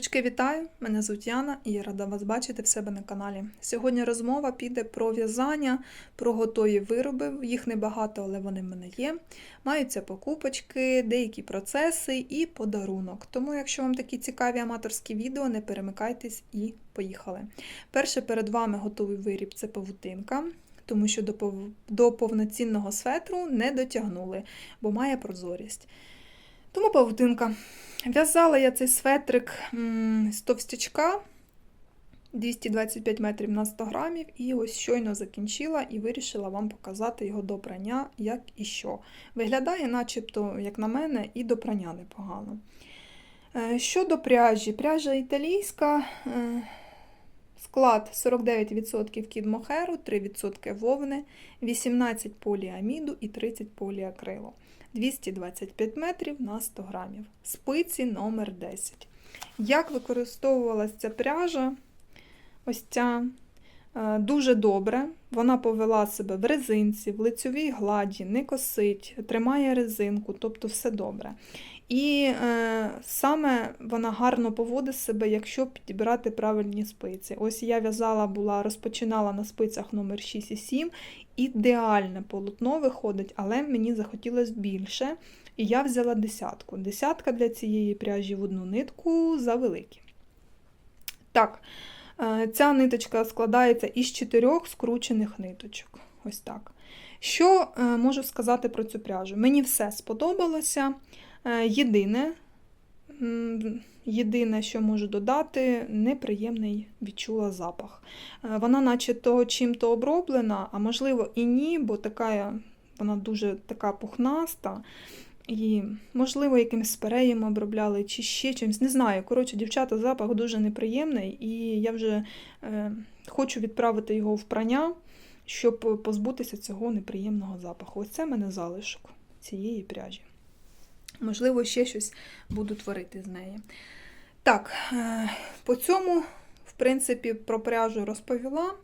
Книжечки вітаю! Мене звуть Яна і я рада вас бачити в себе на каналі. Сьогодні розмова піде про в'язання, про готові вироби. Їх небагато, але вони в мене є. Маються покупочки, деякі процеси і подарунок. Тому, якщо вам такі цікаві аматорські відео, не перемикайтесь і поїхали. Перше перед вами готовий виріб це павутинка. Тому що до повноцінного светру не дотягнули, бо має прозорість. Тому павутинка. В'язала я цей светрик з товстячка 225 метрів на 100 грамів, і ось щойно закінчила і вирішила вам показати його до прання, як і що. Виглядає, начебто, як на мене, і до прання непогано. Е, Щодо пряжі, пряжа італійська, е, склад 49% кідмохеру, 3% вовни, 18 поліаміду і 30 поліакрилу. 225 метрів на 100 грамів. Спиці номер 10. Як використовувалася ця пряжа? Ось ця е, дуже добре. Вона повела себе в резинці, в лицьовій гладі, не косить, тримає резинку, тобто все добре. І е, саме вона гарно поводить себе, якщо підібрати правильні спиці. Ось я в'язала, була, розпочинала на спицях номер 6 і 7. Ідеальне полотно виходить, але мені захотілося більше. І я взяла десятку. Десятка для цієї пряжі в одну нитку завеликі. Так, е, ця ниточка складається із чотирьох скручених ниточок. Ось так. Що е, можу сказати про цю пряжу? Мені все сподобалося. Е, Єдине, єдине, що можу додати, неприємний відчула запах. Е, Вона, наче то чим-то оброблена, а можливо і ні, бо така, вона дуже така пухнаста. І, можливо, якимось спреєм обробляли чи ще чимось. Не знаю. Коротше, дівчата, запах дуже неприємний, і я вже е, хочу відправити його в прання, щоб позбутися цього неприємного запаху. Ось це в мене залишок цієї пряжі. Можливо, ще щось буду творити з неї. Так, е, по цьому, в принципі, про пряжу розповіла.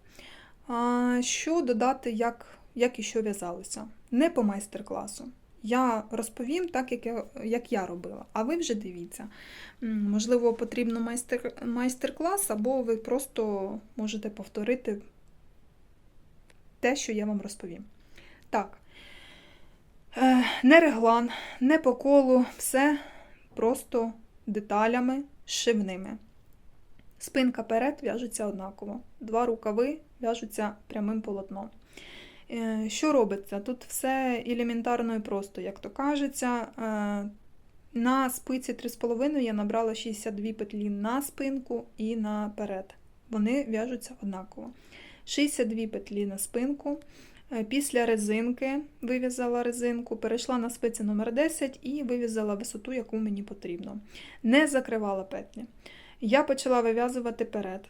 Що додати, як, як і що в'язалося? Не по майстер-класу. Я розповім так, як я, як я робила, а ви вже дивіться. Можливо, потрібно майстер, майстер-клас, або ви просто можете повторити те, що я вам розповім. Так, не реглан, не по колу, все просто деталями шивними. Спинка перед в'яжеться однаково. Два рукави в'яжуться прямим полотном. Е, Що робиться? Тут все елементарно і просто, як то кажеться. Е, На спиці 3,5 я набрала 62 петлі на спинку і наперед. Вони в'яжуться однаково. 62 петлі на спинку. Е, Після резинки вив'язала резинку, перейшла на спиці номер 10 і вив'язала висоту, яку мені потрібно. Не закривала петлі. Я почала вив'язувати перед.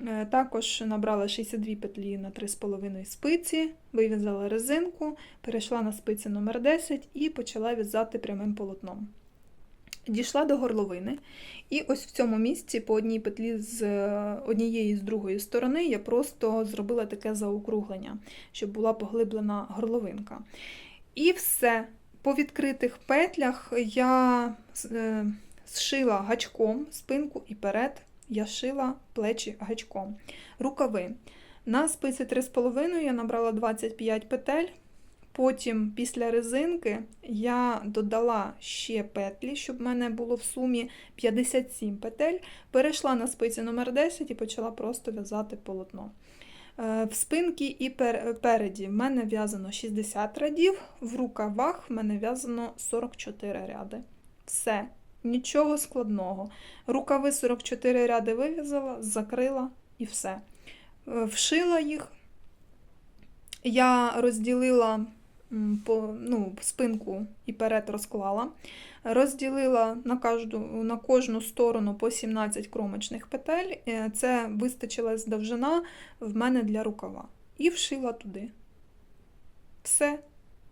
Е, Також набрала 62 петлі на 3,5 спиці, вив'язала резинку, перейшла на спиці номер 10 і почала в'язати прямим полотном. Дійшла до горловини, і ось в цьому місці по одній петлі з е, однієї з другої сторони я просто зробила таке заокруглення, щоб була поглиблена горловинка. І все. По відкритих петлях я е, зшила гачком спинку і перед я шила плечі гачком. Рукави. На спиці 3,5 я набрала 25 петель. Потім, після резинки, я додала ще петлі, щоб в мене було в сумі 57 петель. Перейшла на спиці номер 10 і почала просто в'язати полотно. Е, В спинці і переді в мене в'язано 60 рядів, в рукавах в мене в'язано 44 ряди. Все, нічого складного. Rукави 44 ряди вив'язала, закрила і все. Е, Вшила їх. Я розділила по, ну, спинку і перед розклала. Розділила на кожну, на кожну сторону по 17 кромочних петель. Е, Це вистачила довжина в мене для рукава. І вшила туди. Все.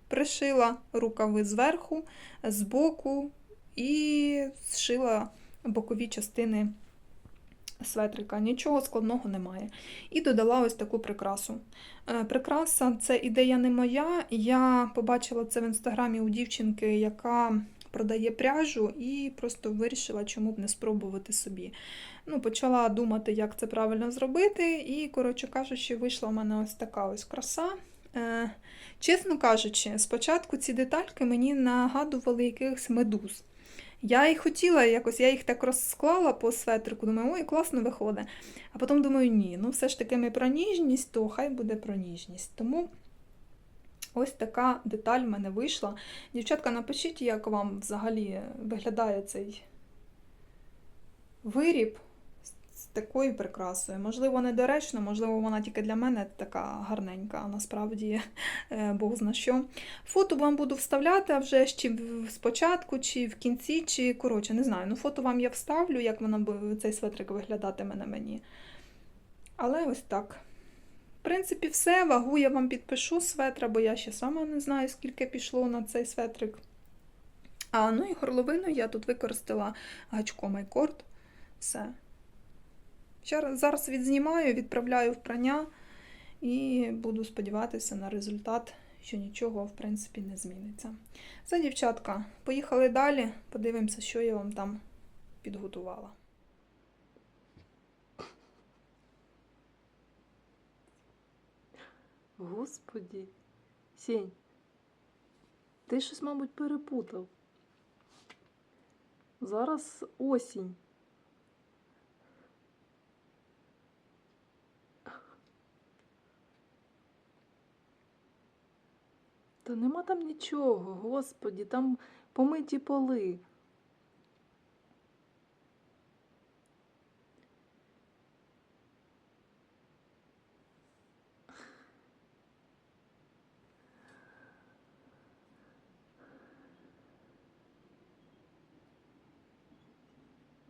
Пришила рукави зверху, збоку і зшила бокові частини светрика. Нічого складного немає. І додала ось таку прикрасу. Е, Прикраса це ідея не моя. Я побачила це в інстаграмі у дівчинки, яка продає пряжу і просто вирішила, чому б не спробувати собі. Ну, почала думати, як це правильно зробити, і, коротше кажучи, вийшла в мене ось така ось краса. Е, чесно кажучи, спочатку ці детальки мені нагадували якихось медуз. Я і хотіла якось, я їх так розсклала по светрику, думаю, ой, класно виходить. А потім думаю, ні, ну все ж таки ми про ніжність, то хай буде про ніжність. Тому ось така деталь в мене вийшла. Дівчатка, напишіть, як вам взагалі виглядає цей виріб такою прикрасою. Можливо, недоречно, можливо, вона тільки для мене така гарненька, а насправді е, Бог зна що. Фото вам буду вставляти а вже чи спочатку, чи в кінці, чи коротше, не знаю. Ну, фото вам я вставлю, як вона цей светрик виглядатиме на мені. Але ось так. В принципі, все. Вагу я вам підпишу светра, бо я ще сама не знаю, скільки пішло на цей светрик. А, ну і горловину я тут використала гачком айкорд. Все. Зараз відзнімаю, відправляю в прання і буду сподіватися на результат, що нічого, в принципі, не зміниться. Все, дівчатка, поїхали далі. Подивимося, що я вам там підготувала. Господі. Сінь. Ти щось, мабуть, перепутав. Зараз осінь. Та нема там нічого, господі, там помиті поли.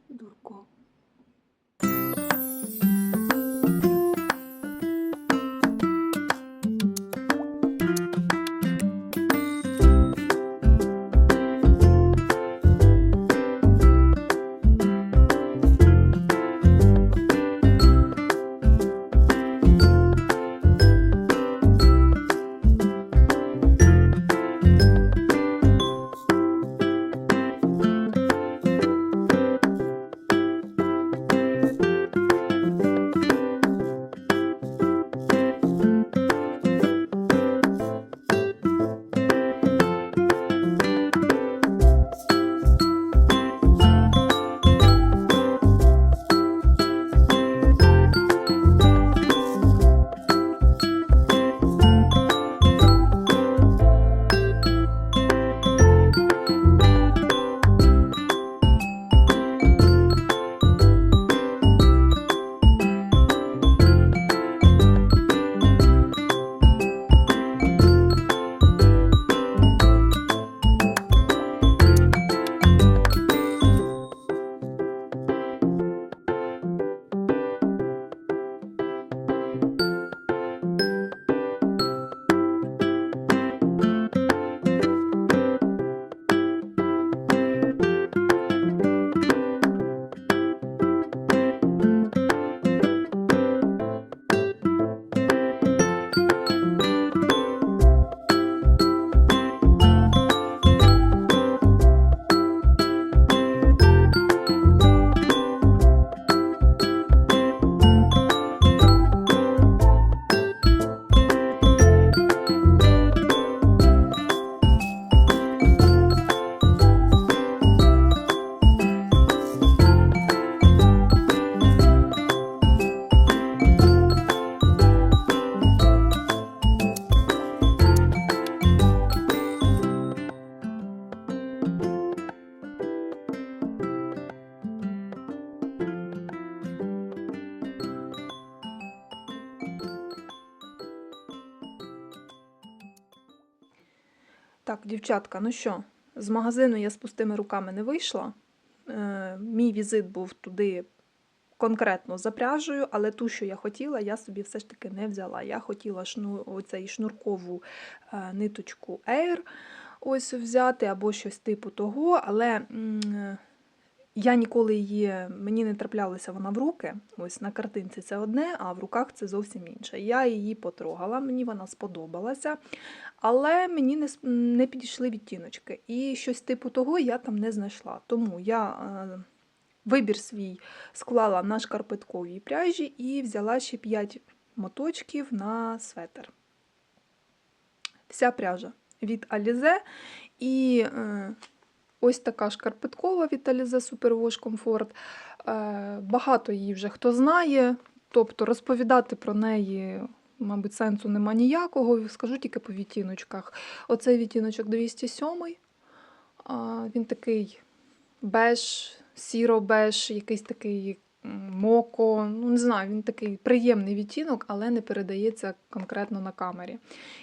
Дурко. Дівчатка, ну що, з магазину я з пустими руками не вийшла. Е, мій візит був туди конкретно за пряжею, але ту, що я хотіла, я собі все ж таки не взяла. Я хотіла шну, оцей шнуркову е, ниточку Air ось взяти або щось типу того, але Я ніколи її, мені не траплялася вона в руки. Ось на картинці це одне, а в руках це зовсім інше. Я її потрогала, мені вона сподобалася, але мені не, не підійшли відтіночки. І щось типу того я там не знайшла. Тому я е, вибір свій склала на шкарпетковій пряжі і взяла ще 5 моточків на светр. Вся пряжа від Alize і е, ось така шкарпеткова Alize Superwash Comfort. Е, багато її вже хто знає, тобто розповідати про неї, мабуть, сенсу нема ніякого, скажу тільки по відтіночках. Оцей відтіночок 207, а, він такий беж, сіро-беж, якийсь такий моко. Ну, не знаю, він такий приємний відтінок, але не передається конкретно на камері.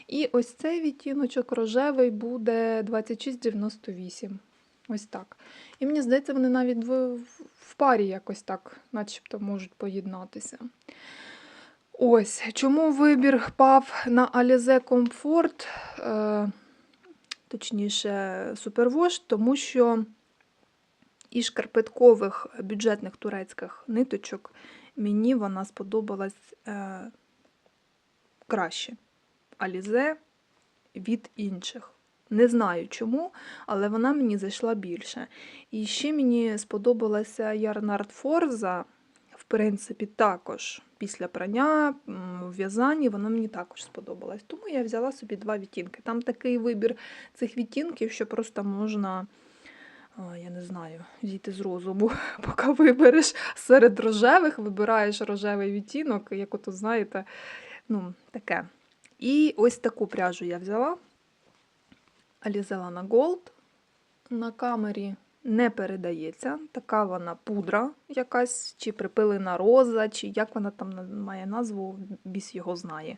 І ось цей відтіночок рожевий буде 2698. Ось так. І мені здається, вони навіть в, парі якось так, начебто, можуть поєднатися. Ось, чому вибір пав на Alize Comfort, е, точніше, Superwash, тому що і шкарпеткових бюджетних турецьких ниточок мені вона сподобалась е, краще. Alize від інших. Не знаю чому, але вона мені зайшла більше. І ще мені сподобалася Ярнард Форза, в принципі, також після прання, в в'язанні вона мені також сподобалась. Тому я взяла собі два відтінки. Там такий вибір цих відтінків, що просто можна, я не знаю, зійти з розуму, поки вибереш серед рожевих, вибираєш рожевий відтінок, як ото знаєте, ну, таке. І ось таку пряжу я взяла. Alizella Gold на камері не передається. Така вона пудра якась, чи припилена роза, чи як вона там має назву, біс його знає.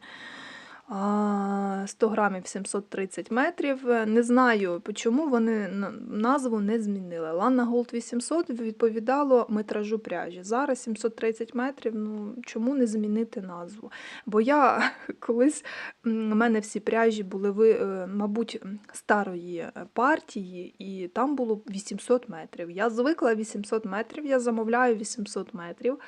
А, 100 грамів 730 метрів. Не знаю, чому вони назву не змінили. Лана Gold 800 відповідало метражу пряжі. Зараз 730 метрів. Ну чому не змінити назву? Бо я колись у мене всі пряжі були е, мабуть, старої е, партії, і там було 800 метрів. Я звикла 800 метрів, я замовляю 800 метрів.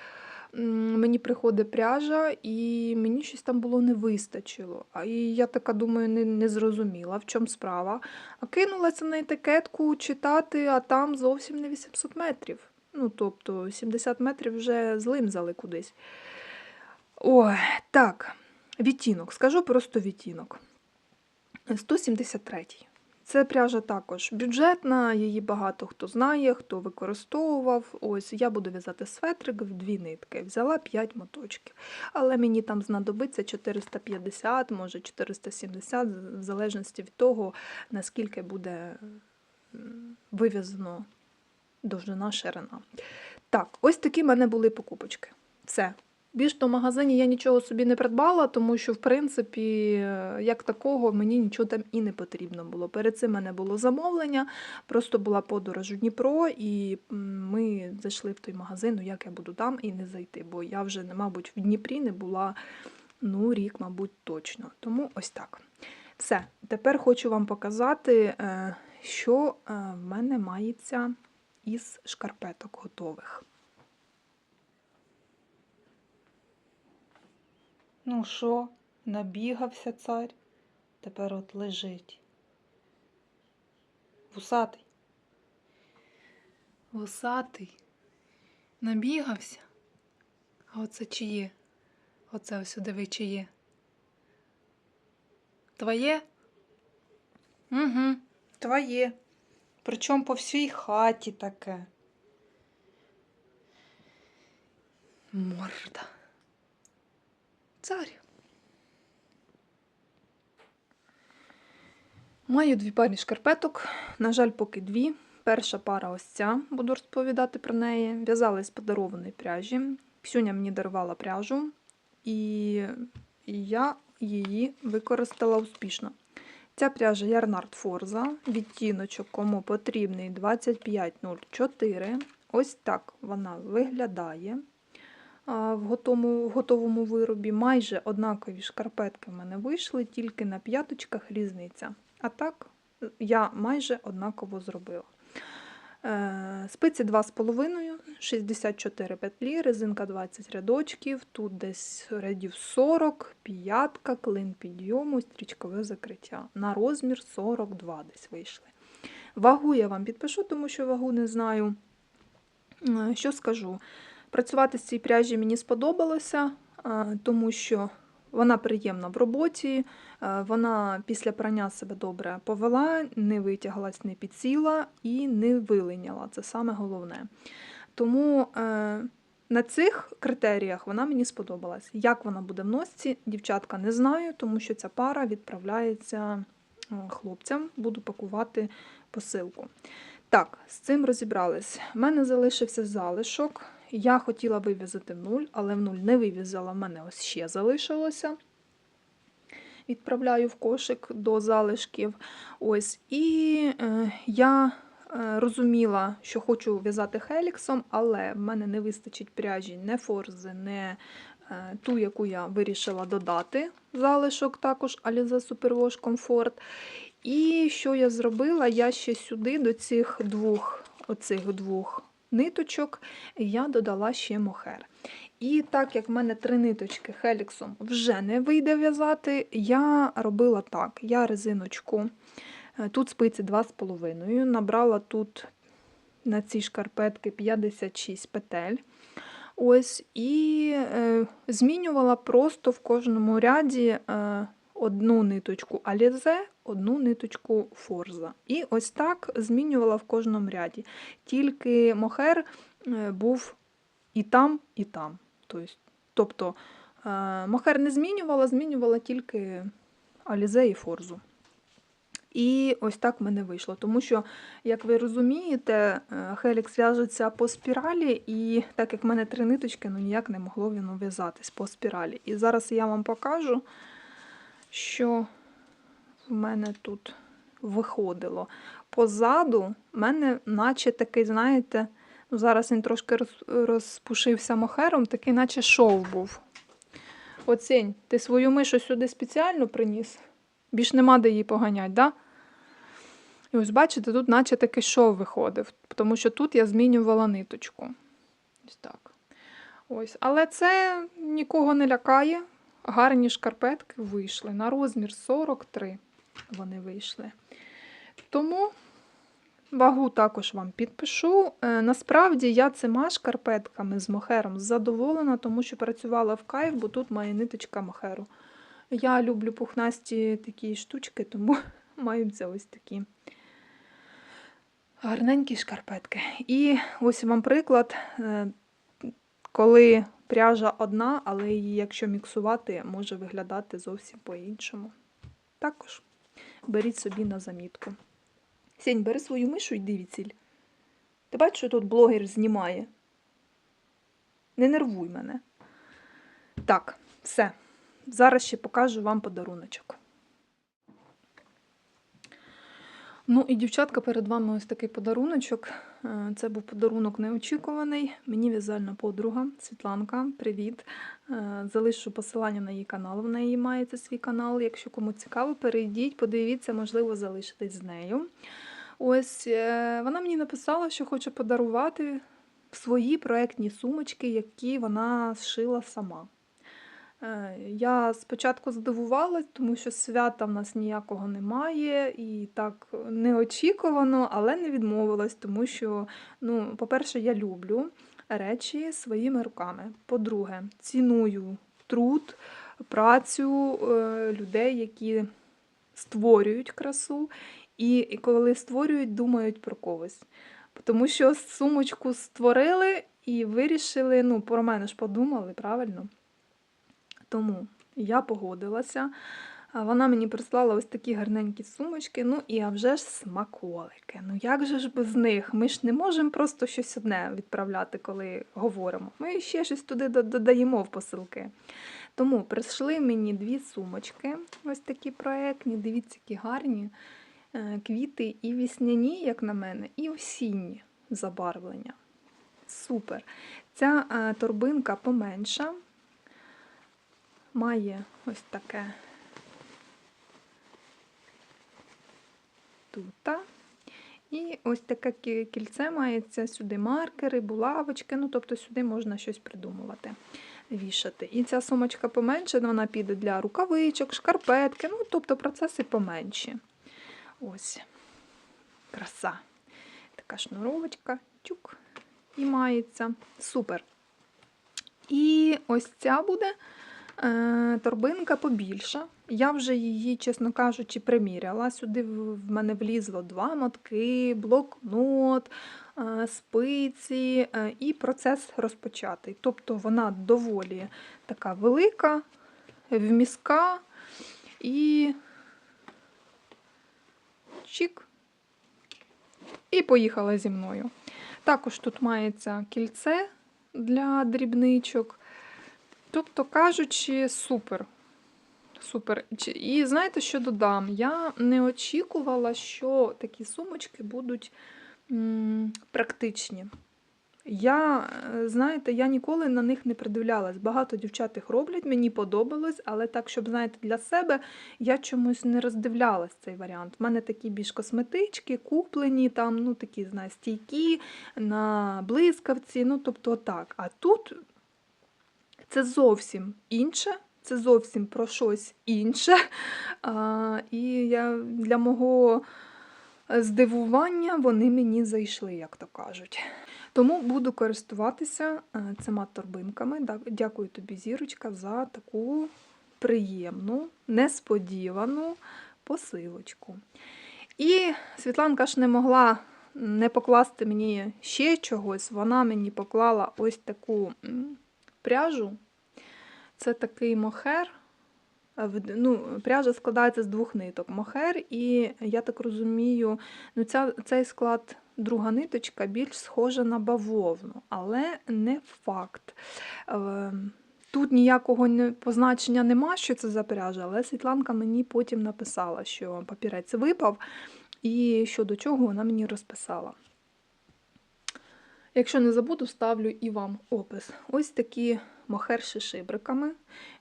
Мені приходить пряжа, і мені щось там було не вистачило. І я така думаю, не, не зрозуміла, в чому справа. А кинулася на етикетку читати, а там зовсім не 800 метрів. Ну, тобто 70 метрів вже злимзали кудись. Ой, так. Відтінок, скажу просто відтінок. 173. Це пряжа також бюджетна, її багато хто знає, хто використовував. Ось я буду в'язати светрик в дві нитки. Взяла 5 моточків. Але мені там знадобиться 450, може 470, в залежності від того, наскільки буде вив'язано довжина ширина. Так, ось такі в мене були покупочки. Все. Більш то в магазині я нічого собі не придбала, тому що, в принципі, як такого, мені нічого там і не потрібно було. Перед цим мене було замовлення, просто була подорож у Дніпро, і ми зайшли в той магазин, ну як я буду там і не зайти, бо я вже, мабуть, в Дніпрі не була ну, рік, мабуть, точно. Тому ось так. Все, тепер хочу вам показати, е, що е, в мене мається із шкарпеток готових. Ну що, набігався цар, тепер от лежить. Вусатий. Вусатий. Набігався. А оце чиє? Оце ось диви чиє. Твоє? Угу. Твоє. Причому по всій хаті таке. Морда. Цар. Маю дві пари шкарпеток. На жаль, поки дві. Перша пара ось ця, буду розповідати про неї. В'язала з подарованої пряжі. Ксюня мені дарувала пряжу, і я її використала успішно. Ця пряжа Ярнард Форза, відтіночок, кому потрібний 2504. Ось так вона виглядає в готовому, в готовому виробі. Майже однакові шкарпетки в мене вийшли, тільки на п'яточках різниця. А так, я майже однаково зробила. Е, Спиці 2,5, 64 петлі, резинка 20 рядочків, тут десь рядів 40, п'ятка, клин підйому, стрічкове закриття. На розмір 42 десь вийшли. Вагу я вам підпишу, тому що вагу не знаю. Е, Що скажу? Працювати з цієї пряжі мені сподобалося, тому що вона приємна в роботі, вона після прання себе добре повела, не витяглась, не підсіла і не вилиняла. Це саме головне. Тому е, на цих критеріях вона мені сподобалась. Як вона буде в носці, дівчатка не знаю, тому що ця пара відправляється хлопцям, буду пакувати посилку. Так, з цим розібрались. У мене залишився залишок. Я хотіла вивізати в нуль, але в нуль не вивізала, в мене ось ще залишилося. Відправляю в кошик до залишків. Ось. І е, я е, розуміла, що хочу в'язати хеліксом, але в мене не вистачить пряжі не форзи, не е, ту, яку я вирішила додати. Залишок також Alize Superwash Comfort. І що я зробила? Я ще сюди до цих двох, оцих двох ниточок я додала ще мохер. І так як в мене три ниточки хеліксом вже не вийде в'язати, я робила так: я резиночку, е, тут спиці 2,5, набрала тут на ці шкарпетки 56 петель. Ось, і е, змінювала просто в кожному ряді е, одну ниточку Alize, одну ниточку форза. І ось так змінювала в кожному ряді. Тільки мохер е, був і там, і там. Тобто, тобто е, мохер не змінювала, змінювала тільки Alize і форзу. І ось так в мене вийшло. Тому що, як ви розумієте, е, хелікс в'яжеться по спіралі, і так як в мене три ниточки, ну ніяк не могло воно в'язатись по спіралі. І зараз я вам покажу, що в мене тут виходило. Позаду в мене, наче такий, знаєте, ну зараз він трошки розпушився мохером, такий, наче шов був. Оцінь, ти свою мишу сюди спеціально приніс? Більш нема де її поганять, да? І ось бачите, тут наче такий шов виходив, тому що тут я змінювала ниточку. Ось так. Ось. Але це нікого не лякає. Гарні шкарпетки вийшли. На розмір 43 вони вийшли. Тому вагу також вам підпишу. Е, Насправді я цими шкарпетками з мохером задоволена, тому що працювала в кайф, бо тут має ниточка мохеру. Я люблю пухнасті такі штучки, тому маються ось такі гарненькі шкарпетки. І ось вам приклад, е, коли пряжа одна, але її, якщо міксувати, може виглядати зовсім по-іншому. Також беріть собі на замітку. Сінь, бери свою мишу і дивіться. Ти бачиш, що тут блогер знімає? Не нервуй мене. Так, все. Зараз ще покажу вам подаруночок. Ну і дівчатка, перед вами ось такий подаруночок. Е, Це був подарунок неочікуваний. Мені в'язальна подруга Світланка. Привіт. Е, Залишу посилання на її канал. В неї мається свій канал. Якщо кому цікаво, перейдіть, подивіться, можливо, залишитись з нею. Ось е, вона мені написала, що хоче подарувати свої проектні сумочки, які вона зшила сама. Е, Я спочатку здивувалась, тому що свята в нас ніякого немає, і так неочікувано, але не відмовилась, тому що, ну, по-перше, я люблю речі своїми руками. По-друге, ціную труд, працю е, людей, які створюють красу, і, і коли створюють, думають про когось. Тому що сумочку створили і вирішили, ну, про мене ж подумали, правильно? Тому я погодилася. Вона мені прислала ось такі гарненькі сумочки, ну і а вже ж смаколики. Ну як же ж без них? Ми ж не можемо просто щось одне відправляти, коли говоримо. Ми ще щось туди додаємо в посилки. Тому прийшли мені дві сумочки, ось такі проектні, дивіться, які гарні е, квіти і вісняні, як на мене, і осінні забарвлення. Супер. Ця е, торбинка поменша, має ось таке тута. І ось таке кільце мається сюди маркери, булавочки, ну тобто сюди можна щось придумувати, вішати. І ця сумочка поменше, вона піде для рукавичок, шкарпетки, ну тобто процеси поменші. Ось. Краса. Така шнуровочка, чук, і мається. Супер. І ось ця буде торбинка побільша. Я вже її, чесно кажучи, приміряла. Сюди в мене влізло два мотки, блокнот, е, спиці, е, і процес розпочатий. Тобто вона доволі така велика, вміска і чик. І поїхала зі мною. Також тут мається кільце для дрібничок. Тобто кажучи, супер. Супер. І знаєте, що додам? Я не очікувала, що такі сумочки будуть м, практичні. Я, е, знаєте, я ніколи на них не придивлялась. Багато дівчат їх роблять, мені подобалось, але так, щоб, знаєте, для себе я чомусь не роздивлялась цей варіант. У мене такі більш косметички, куплені, там, ну, такі, знаєте, стійкі, на блискавці, ну, тобто так. А тут це зовсім інше, це зовсім про щось інше. А, і я, для мого здивування вони мені зайшли, як то кажуть. Тому буду користуватися е, цими торбинками. Дякую тобі, Зірочка, за таку приємну, несподівану посилочку. І Світланка ж не могла не покласти мені ще чогось. Вона мені поклала ось таку пряжу. Це такий мохер. Ну, пряжа складається з двох ниток. Мохер, і я так розумію, ну, ця, цей склад друга ниточка більш схожа на бавовну, але не факт. Е, Тут ніякого позначення нема, що це за пряжа, але Світланка мені потім написала, що папірець випав, і що до чого вона мені розписала. Якщо не забуду, ставлю і вам опис. Ось такі мохер з шишибриками.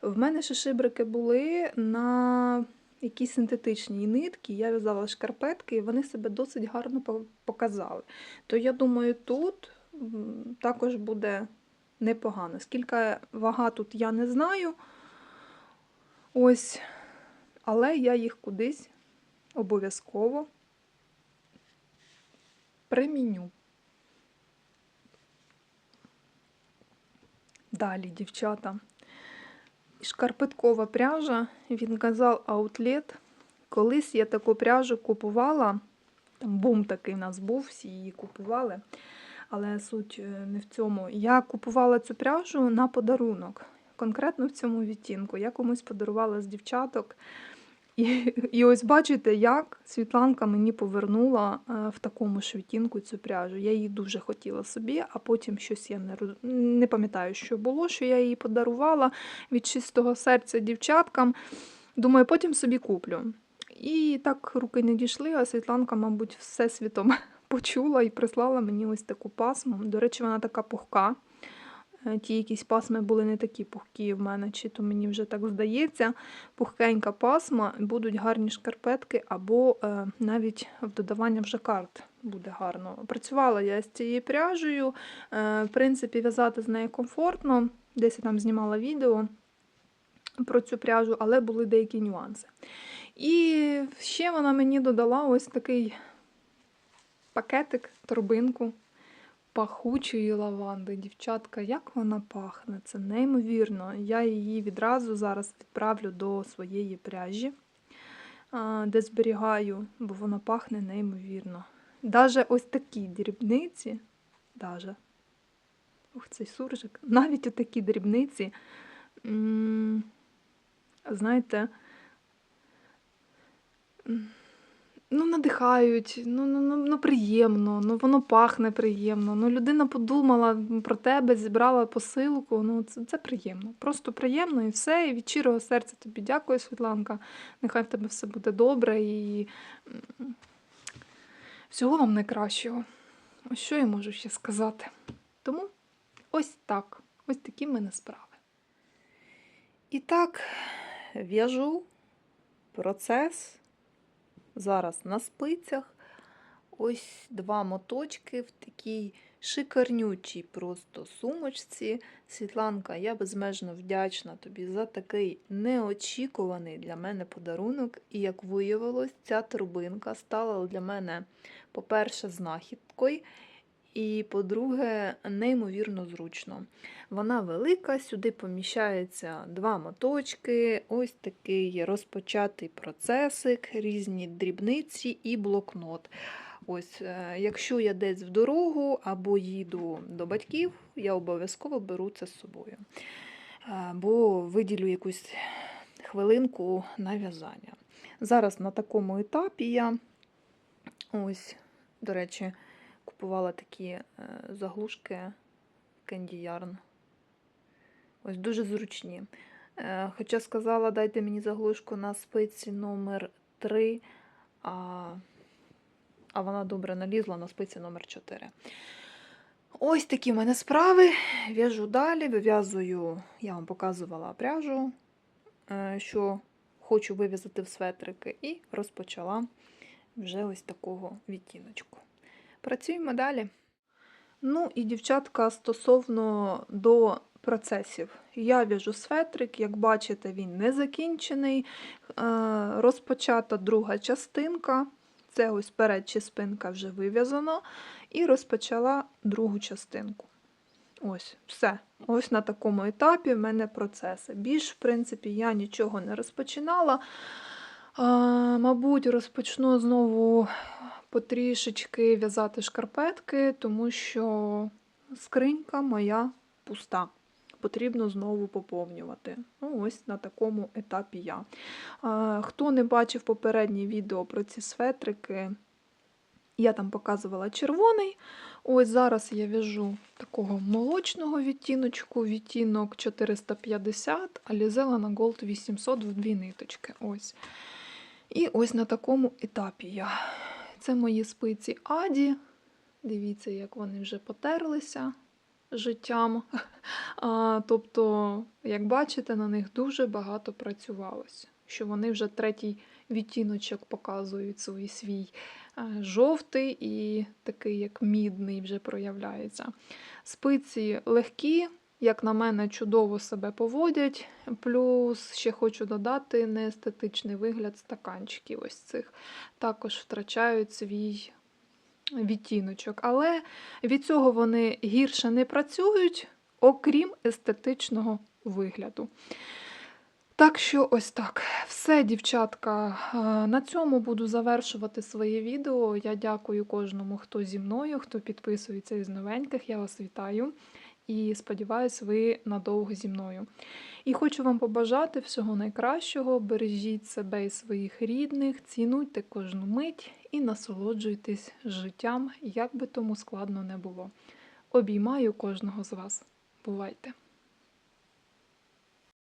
В мене шишибрики були на якісь синтетичні нитки. Я в'язала шкарпетки, і вони себе досить гарно показали. То я думаю, тут також буде непогано. Скільки вага тут я не знаю. Ось, але я їх кудись обов'язково приміню. Далі, дівчата. Шкарпеткова пряжа від Gazal Outlet. Колись я таку пряжу купувала. Там бум такий в нас був, всі її купували. Але суть е, не в цьому. Я купувала цю пряжу на подарунок. Конкретно в цьому відтінку. Я комусь подарувала з дівчаток. І, і ось бачите, як Світланка мені повернула е, в такому ж цю пряжу. Я її дуже хотіла собі, а потім щось я не, не пам'ятаю, що було, що я її подарувала від чистого серця дівчаткам. Думаю, потім собі куплю. І так руки не дійшли, а Світланка, мабуть, всесвітом почула і прислала мені ось таку пасму. До речі, вона така пухка. Е, Ті якісь пасми були не такі пухкі в мене, чи то мені вже так здається. Пухкенька пасма, будуть гарні шкарпетки, або е, навіть в додавання в жакард буде гарно. Працювала я з цією пряжею. Е, в принципі, в'язати з нею комфортно. Десь я там знімала відео про цю пряжу, але були деякі нюанси. І ще вона мені додала ось такий пакетик, торбинку пахучої лаванди. Дівчатка, як вона пахне, це неймовірно. Я її відразу зараз відправлю до своєї пряжі, де зберігаю, бо вона пахне неймовірно. Даже ось такі дрібниці, даже, ух, цей суржик, навіть отакі дрібниці, знаєте, ну, надихають, ну, ну, ну, ну приємно, ну воно пахне приємно. Ну, людина подумала про тебе, зібрала посилку. Ну, це, це приємно. Просто приємно і все. І від щирого серця тобі дякую, Світланка. Нехай в тебе все буде добре і всього вам найкращого. Ось що я можу ще сказати. Тому ось так. Ось такі в мене справи. І так, в'яжу процес зараз на спицях. Ось два моточки в такій шикарнючій просто сумочці. Світланка, я безмежно вдячна тобі за такий неочікуваний для мене подарунок. І як виявилось, ця торбинка стала для мене, по-перше, знахідкою. І, по-друге, неймовірно зручно. Вона велика, сюди поміщається два моточки, ось такий розпочатий процесик, різні дрібниці і блокнот. Ось, е, якщо я десь в дорогу або їду до батьків, я обов'язково беру це з собою. Е, Бо виділю якусь хвилинку на в'язання. Зараз на такому етапі я ось, до речі, купувала такі е, заглушки Candy Yarn. Ось дуже зручні. Е, Хоча сказала, дайте мені заглушку на спиці номер 3, а, а вона добре налізла на спиці номер 4. Ось такі в мене справи. В'яжу далі, вив'язую, я вам показувала пряжу, е, що хочу вив'язати в светрики, і розпочала вже ось такого відтіночку. Працюємо далі. Ну і дівчатка стосовно до процесів. Я в'яжу светрик, як бачите, він не закінчений. Е, Розпочата друга частинка. Це ось перед чи спинка вже вив'язано. І розпочала другу частинку. Ось, все. Ось на такому етапі в мене процеси. Більш, в принципі, я нічого не розпочинала. А, мабуть, розпочну знову потрішечки в'язати шкарпетки, тому що скринька моя пуста. Потрібно знову поповнювати. Ну, ось на такому етапі я. Хто не бачив попереднє відео про ці светрики, я там показувала червоний. Ось зараз я в'яжу такого молочного відтіночку, відтінок 450, а лізела на Gold 800 в дві ниточки. Ось. І ось на такому етапі я. Це мої спиці Аді. Дивіться, як вони вже потерлися життям. А, тобто, як бачите, на них дуже багато працювалося. Що вони вже третій відтіночок показують свій свій е, жовтий і такий, як мідний, вже проявляється. Спиці легкі, як на мене, чудово себе поводять. Плюс ще хочу додати неестетичний вигляд стаканчиків ось цих. Також втрачають свій відтіночок. Але від цього вони гірше не працюють, окрім естетичного вигляду. Так що ось так. Все, дівчатка. е, На цьому буду завершувати своє відео. Я дякую кожному, хто зі мною, хто підписується із новеньких. Я вас вітаю і сподіваюсь, ви надовго зі мною. І хочу вам побажати всього найкращого. Бережіть себе і своїх рідних, цінуйте кожну мить і насолоджуйтесь життям, як би тому складно не було. Обіймаю кожного з вас. Бувайте!